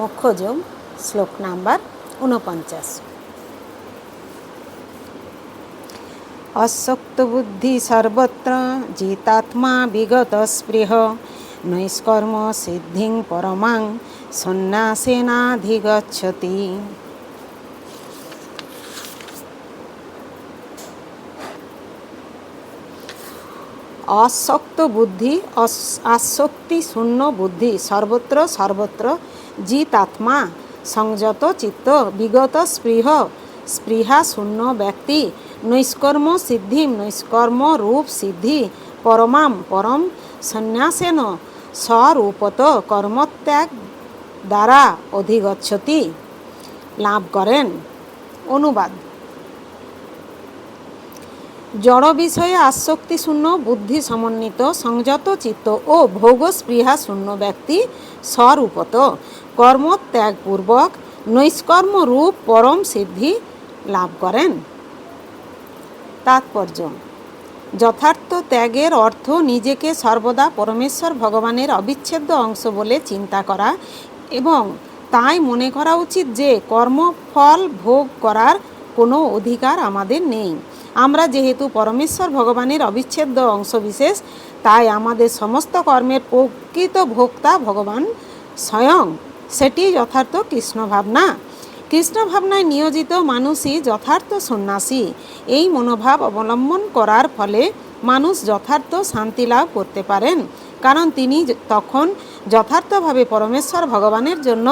মুখ্যযোগ শ্লোক নাম্বার ঊনপঞ্চাশ। অশক্ত বুদ্ধি সর্বত্র জিতাত্মা বিগত স্পৃহ। নৈষ্কর্ম সিদ্ধিং পরমাং সন্ন্যাসেনাধিগচ্ছতি। অশক্ত বুদ্ধি আসক্তি শূন্য বুদ্ধি, সর্বত্র সর্বত্র জিত আত্মা সংযত চিত্ত, বিগত স্পৃহ, স্পৃহা শূন্য ব্যক্তি, নৈষ্কর্ম সিদ্ধি, নৈষ্কর্ম রূপ সিদ্ধি, পরমাম পরম সন্ন্যাসেন স্বরূপত কর্মত্যাগ দ্বারা অধিগচ্ছতি লাভ করেন। অনুবাদ। জড় বিষয়ে আসক্তি শূন্য বুদ্ধি সমন্বিত সংযত চিত্ত ও ভোগ স্পৃহা শূন্য ব্যক্তি স্বরূপত। কর্মত্যাগপূর্বক নৈষ্কর্ম রূপ পরম সিদ্ধি লাভ করেন। তাৎপর্য, যথার্থ ত্যাগের অর্থ নিজেকে সর্বদা পরমেশ্বর ভগবানের অবিচ্ছেদ্য অংশ বলে চিন্তা করা এবং তাই মনে করা উচিত যে কর্মফল ভোগ করার কোনো অধিকার আমাদের নেই। আমরা যেহেতু পরমেশ্বর ভগবানের অবিচ্ছেদ্য অংশবিশেষ, তাই আমাদের সমস্ত কর্মের প্রকৃত ভোক্তা ভগবান স্বয়ং। সেটি যথার্থ কৃষ্ণ ভাবনা। কৃষ্ণ ভাবনায় নিয়োজিত মানুষই যথার্থ সন্ন্যাসী। এই মনোভাব অবলম্বন করার ফলে মানুষ যথার্থ শান্তি লাভ করতে পারেন। কারণ তিনি তখন যথার্থভাবে পরমেশ্বর ভগবানের জন্য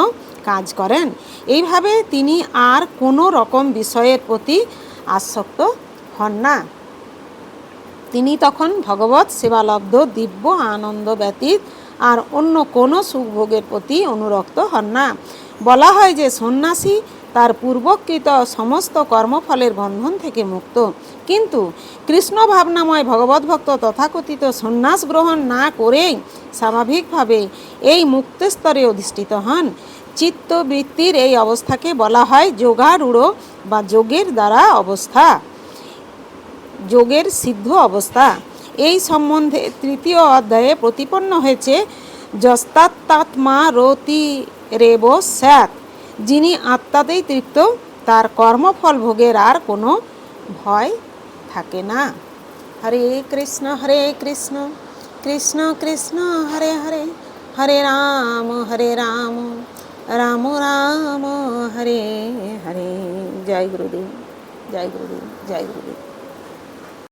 কাজ করেন। এইভাবে তিনি আর কোনো রকম বিষয়ের প্রতি আসক্ত হন না। তিনি তখন ভগবত সেবালব্ধ, দিব্য, আনন্দ ব্যতীত আর অন্য কোনো সুখভোগের প্রতি অনুরক্ত হন না। বলা হয় যে সন্ন্যাসী তার পূর্বকৃত সমস্ত কর্মফলের বন্ধন থেকে মুক্ত। কিন্তু কৃষ্ণ ভাবনাময় ভগবত ভক্ত তথাকথিত সন্ন্যাস গ্রহণ না করেই স্বাভাবিকভাবে এই মুক্ত স্তরে অধিষ্ঠিত হন। চিত্তবৃত্তির এই অবস্থাকে বলা হয় যোগারূঢ় বা যোগের দ্বারা অবস্থা। যোগের সিদ্ধ অবস্থা। এই সম্বন্ধে তৃতীয় অধ্যায়ে প্রতিপন্ন হয়েছে, যস্তাত্মাত্মা রতি রেব স্যাত যিনি আত্মাতেই তৃপ্ত, তার কর্মফল ভোগের আর কোনো ভয় থাকে না। হরে কৃষ্ণ হরে কৃষ্ণ কৃষ্ণ কৃষ্ণ, হরে হরে হরে রাম হরে রাম রাম রাম, হরে হরে। জয় গুরুদেব জয় গুরুদেব জয় গুরুদেব।